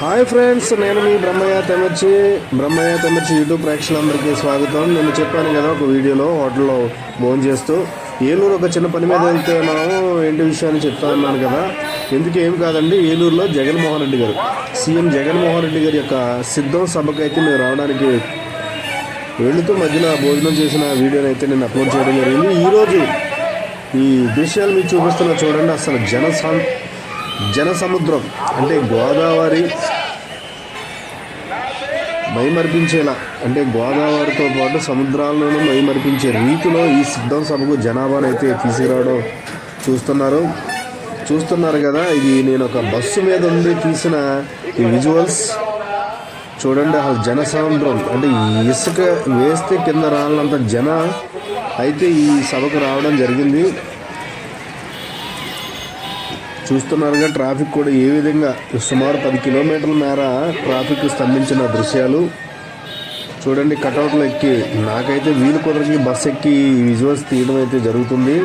Hi friends నేను మీ Brahmaiah Temarchi Brahmaiah Temarchi YouTube ప్రేక్షకులందరికీ స్వాగతం. నేను చెప్పాను కదా ఒక వీడియోలో హోటల్లో ఫోన్ చేస్తూ ఏలూరు ఒక చిన్న పని మీద వెళ్తే వెళ్తున్నాము ఏంటి విషయాన్ని చెప్తా ఉన్నాను కదా. ఎందుకు ఏం కాదండి ఏలూరులో జగన్మోహన్ రెడ్డి గారు సీఎం జగన్మోహన్ రెడ్డి గారి యొక్క సిద్ధం సభకు అయితే మేము రావడానికి వెళుతూ మధ్యలో భోజనం చేసిన వీడియోని అయితే నేను అప్లోడ్ చేయడం జరిగింది. ఈరోజు ఈ దృశ్యాలు మీరు చూపిస్తున్న చూడండి అసలు జన జనసముద్రం జన సముద్రం అంటే గోదావరి మైమర్పించేలా అంటే గోదావరితో పాటు సముద్రాలను మైమర్పించే రీతిలో ఈ సిద్ధం సభకు జనాభాను అయితే తీసుకురావడం చూస్తున్నారు. చూస్తున్నారు కదా ఇది నేను ఒక బస్సు మీద ఉండి తీసిన ఈ విజువల్స్ చూడండి అసలు జన సముద్రం అంటే ఇసుక వేస్తే కింద రాళ్ళంత జన అయితే ఈ సభకు రావడం జరిగింది. చూస్తున్నారుగా ట్రాఫిక్ కూడా ఏ విధంగా సుమారు పది కిలోమీటర్ల మేర ట్రాఫిక్ స్తంభించిన దృశ్యాలు. చూడండి కటౌట్లు ఎక్కి నాకైతే వీలు కుదరకి బస్ ఎక్కి విజువల్స్ తీయడం అయితే జరుగుతుంది.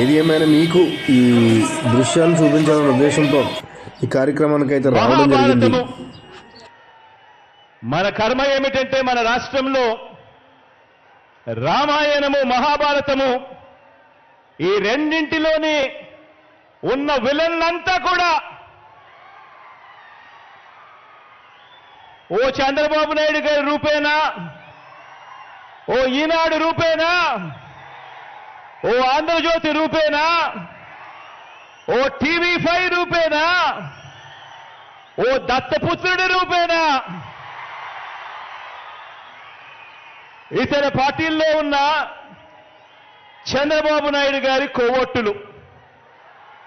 ఏది ఏమైనా మీకు ఈ దృశ్యాలు చూపించాలనే ఉద్దేశంతో ఈ కార్యక్రమానికి అయితే రావడం జరిగింది. మన కర్మ ఏమిటంటే మన రాష్ట్రంలో రామాయణము మహాభారతము ఈ రెండింటిలోని ఉన్న విలన్ అంతా కూడా. ఓ చంద్రబాబు నాయుడు గారి రూపేనా? ఓ ఈనాడు రూపేనా? ఓ ఆంధ్రజ్యోతి రూపేనా? ఓ టీవీ ఫైవ్ రూపేనా? ఓ దత్తపుత్రుడి రూపేనా? ఇతర పార్టీల్లో ఉన్న చంద్రబాబు నాయుడు గారి కోవొట్టులు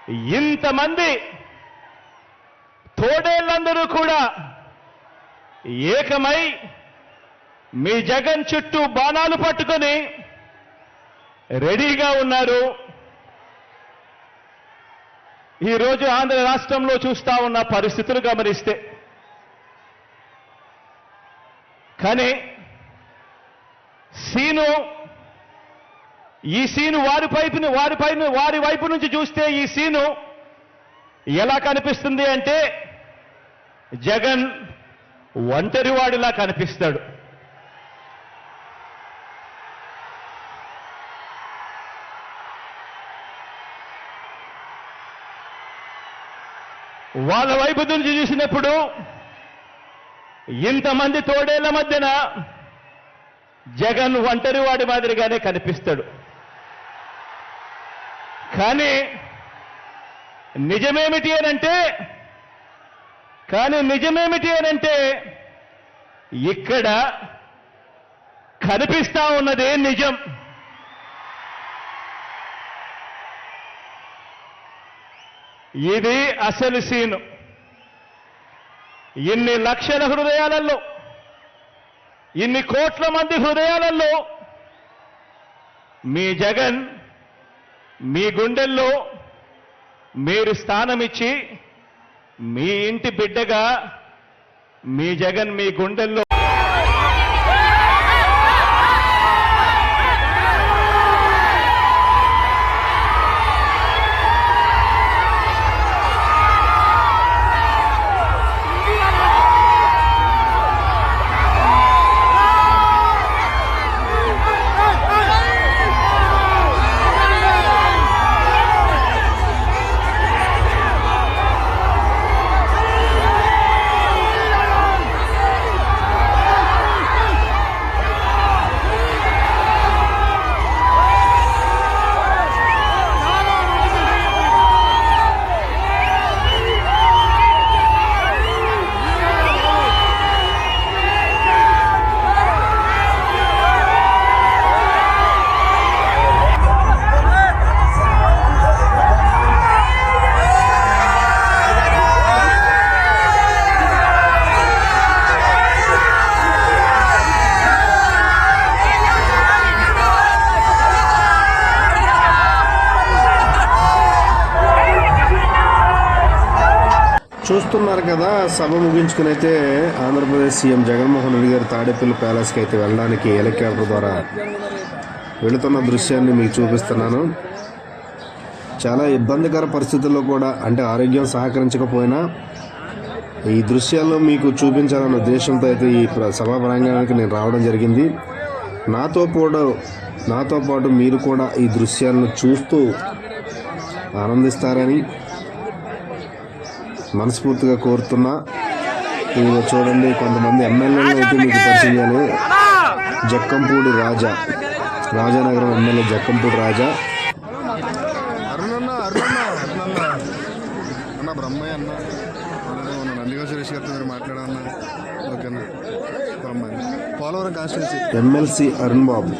ఇంతమంది తోడేళ్ళందరూ కూడా ఏకమై మీ జగన్ చుట్టూ బాణాలు పట్టుకొని రెడీగా ఉన్నారు. ఈరోజు ఆంధ్ర రాష్ట్రంలో చూస్తా ఉన్న పరిస్థితులు గమనిస్తే. కానీ సీను ఈ సీను వారి పైపుని వారి పైన వారి వైపు నుంచి చూస్తే ఈ సీను ఎలా కనిపిస్తుంది అంటే జగన్ ఒంటరివాడిలా కనిపిస్తాడు. వాళ్ళ వైపు నుంచి చూసినప్పుడు ఇంతమంది తోడేళ్ళ మధ్యన జగన్ ఒంటరివాడి మాదిరిగానే కనిపిస్తాడు. కానీ నిజమేమిటి అనంటే కానీ నిజమేమిటి అనంటే ఇక్కడ కనిపిస్తా ఉన్నదే నిజం. ఇది అసలు సీను. ఇన్ని లక్షల హృదయాలలో ఇన్ని కోట్ల మంది హృదయాలలో మీ జగన్ మీ గుండెల్లో మీరు స్థానం ఇచ్చి మీ ఇంటి బిడ్డగా మీ జగన్ మీ గుండెల్లో చూస్తున్నారు కదా సభ ముగించుకుని అయితే ఆంధ్రప్రదేశ్ సీఎం జగన్మోహన్ రెడ్డి గారు తాడేపల్లి ప్యాలెస్కి అయితే వెళ్ళడానికి హెలికాప్టర్ ద్వారా వెళుతున్న దృశ్యాన్ని మీకు చూపిస్తున్నాను. చాలా ఇబ్బందికర పరిస్థితుల్లో కూడా అంటే ఆరోగ్యం సహకరించకపోయినా ఈ దృశ్యాల్లో మీకు చూపించాలన్న ఉద్దేశంతో అయితే ఈ ప్ర- సభా ప్రాంగణానికి నేను రావడం జరిగింది. నాతో పాటు నాతో పాటు మీరు కూడా ఈ దృశ్యాలను చూస్తూ ఆనందిస్తారని మనస్ఫూర్తిగా కోరుతున్నా. ఇదిగో చూడండి కొంతమంది ఎమ్మెల్యేలు అయితే మీకు పరిచయం చేయాలి జక్కంపూడి రాజా. రాజానగరం ఎమ్మెల్యే జక్కంపూడి రాజా. అరుణన్న అరుణన్న అరుణన్న. అన్న బ్రహ్మయ్య అన్న. అలాగే ఉన్న నందిగా సురేష్ గారితో మీరు మాట్లాడన్న ఓకేనా? బ్రహ్మయ్య. పోలవరం కాన్స్టిట్యున్సీ. ఎమ్మెల్సీ అరుణ్ బాబు.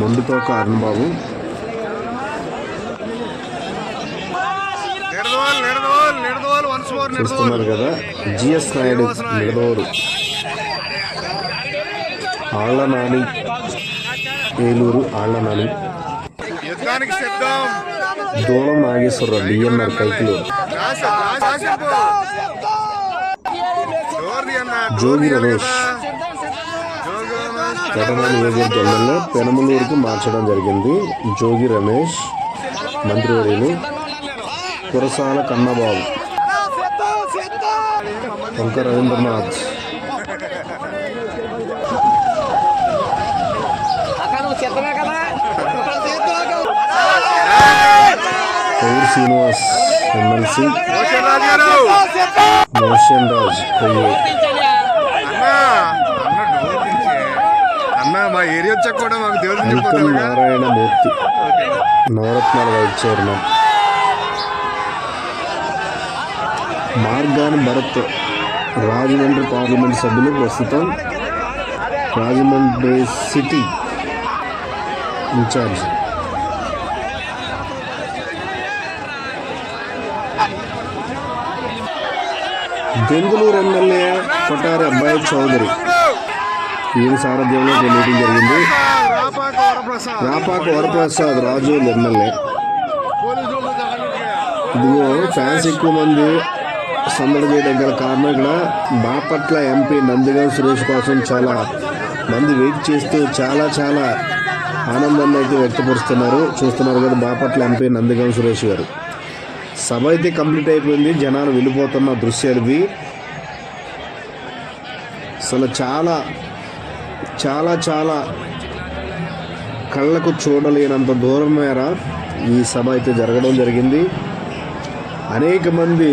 మొండితోక అరుణ్ బాబు. చూస్తున్నారు కదా. జిఎస్ నాయుడు నిడదవోరు. ఆళ్ళ నాని ఏలూరు ఆళ్ళ నాని యుద్ధానికి సిద్ధం. దూలం నాగేశ్వరరావు డిఎన్ఆర్ అన్న జోగి రమేష్. కటనా నియోజకవర్గ ఎమ్మెల్యే పెనమలూరుకు మార్చడం జరిగింది. జోగి రమేష్ మంత్రివర్యులు కురసాల కన్నబాబు. వంక రవీంద్రనాథ్ పౌర్ శ్రీనివాస్ ఎమ్మెల్సీ మోషన్ రాజ్ మా ఏరియా వచ్చాక కూడా మాకు దేవుడు నారాయణ మూర్తి నవరత్నాల vice chairman Margani Bharat Rajahmundry parliament సభ్యులు ప్రస్తుతం Rajahmundry city in charge. Bengaluru MLA Kotari Abbayi Chowdary. ఈయన సారథ్యంలో ఒక మీటింగ్ జరిగింది. రాపాక వరప్రసాద్ రాపాక వరప్రసాద్ రాజు ఎమ్మెల్యే. ఇదిగో ఫ్యాన్స్ ఎక్కువ మంది సందడి చేయడం గల కారణం ఇక్కడ బాపట్ల ఎంపీ నందిగం సురేష్ కోసం చాలా మంది వెయిట్ చేస్తూ చాలా చాలా ఆనందాన్ని అయితే వ్యక్తపరుస్తున్నారు. చూస్తున్నారు కదా బాపట్ల ఎంపీ నందిగం సురేష్ గారు. సభ అయితే కంప్లీట్ అయిపోయింది. జనాలు వెళ్ళిపోతున్న దృశ్యాలు ఇవి అసలు చాలా చాలా చాలా కళ్ళకు చూడలేనంత దూరం మేర ఈ సభ అయితే జరగడం జరిగింది. అనేక మంది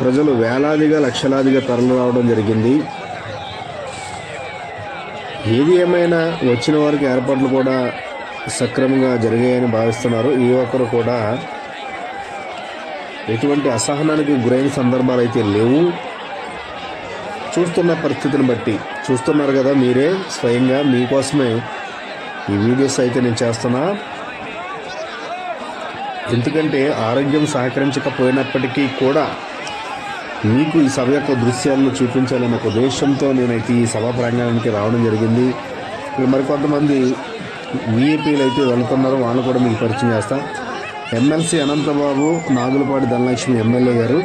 ప్రజలు వేలాదిగా లక్షలాదిగా తరలి రావడం జరిగింది. ఏది ఏమైనా వచ్చిన వారికి ఏర్పాట్లు కూడా సక్రమంగా జరిగాయని భావిస్తున్నారు. ఏ ఒక్కరు కూడా ఎటువంటి అసహనానికి గురైన సందర్భాలు అయితే లేవు. చూస్తున్న పరిస్థితిని బట్టి చూస్తున్నారు కదా మీరే స్వయంగా మీకోసమే ఈ వీడియోస్ అయితే నేను చేస్తున్నా. ఎందుకంటే ఆరోగ్యం సహకరించకపోయినప్పటికీ కూడా మీకు ఈ సభ యొక్క దృశ్యాలను చూపించాలనే ఒక ఉద్దేశంతో నేనైతే ఈ సభా ప్రాంగణానికి రావడం జరిగింది. ఇక్కడ మరికొంతమంది విఐపీలు అయితే వెళ్తున్నారో. వాళ్ళు కూడా మీకు పరిచయం చేస్తా. ఎమ్మెల్సీ అనంతబాబు నాగులపాటి ధనలక్ష్మి ఎమ్మెల్యే గారు.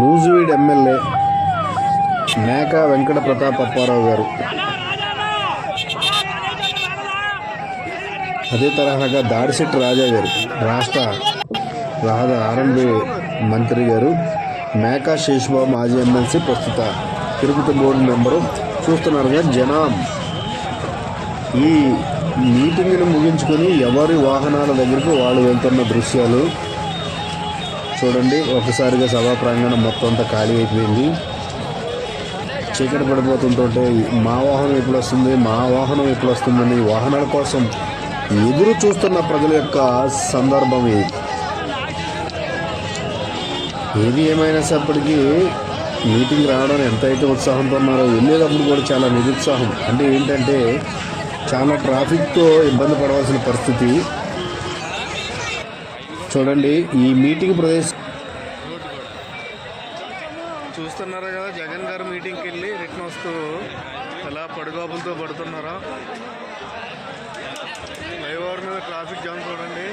నూజువీడ్ ఎమ్మెల్యే మేక వెంకట ప్రతాప్ అప్పారావు గారు. అదే తరహాగా దాడిశెట్టి రాజా గారు రాష్ట్ర రహద ఆర్ఎండ్బి మంత్రి గారు మేకా శేషుబాబు మాజీ ఎమ్మెల్సీ ప్రస్తుత తిరుపతి బోర్డు మెంబరు. చూస్తున్నారుగా జనాం ఈ మీటింగ్ను ముగించుకొని ఎవరి వాహనాల దగ్గరకు వాళ్ళు వెళ్తున్న దృశ్యాలు చూడండి. ఒకసారిగా సభా ప్రాంగణం మొత్తం అంతా ఖాళీ అయిపోయింది. చీకటి పడిపోతుంటుంటే మా వాహనం ఎప్పుడు వస్తుంది? మా వాహనం ఎప్పుడు వస్తుందని వాహనాల కోసం ఎదురు చూస్తున్న ప్రజల యొక్క సందర్భం ఇది. ఏది ఏమైనా సప్పటికి మీటింగ్ రావడం ఎంతైతే ఉత్సాహంతో ఉన్నారో వెళ్ళేటప్పుడు కూడా చాలా నిరుత్సాహం. అంటే ఏంటంటే చాలా ట్రాఫిక్తో ఇబ్బంది పడవలసిన పరిస్థితి. చూడండి ఈ మీటింగ్ ప్రదేశం చూస్తున్నారా కదా జగన్ గారు మీటింగ్కి వెళ్ళి రిటర్న్ వస్తూ ఎలా పడుగోపులతో పడుతున్నారా. ఫ్లైఓవర్ మీద ట్రాఫిక్ జామ్ చూడండి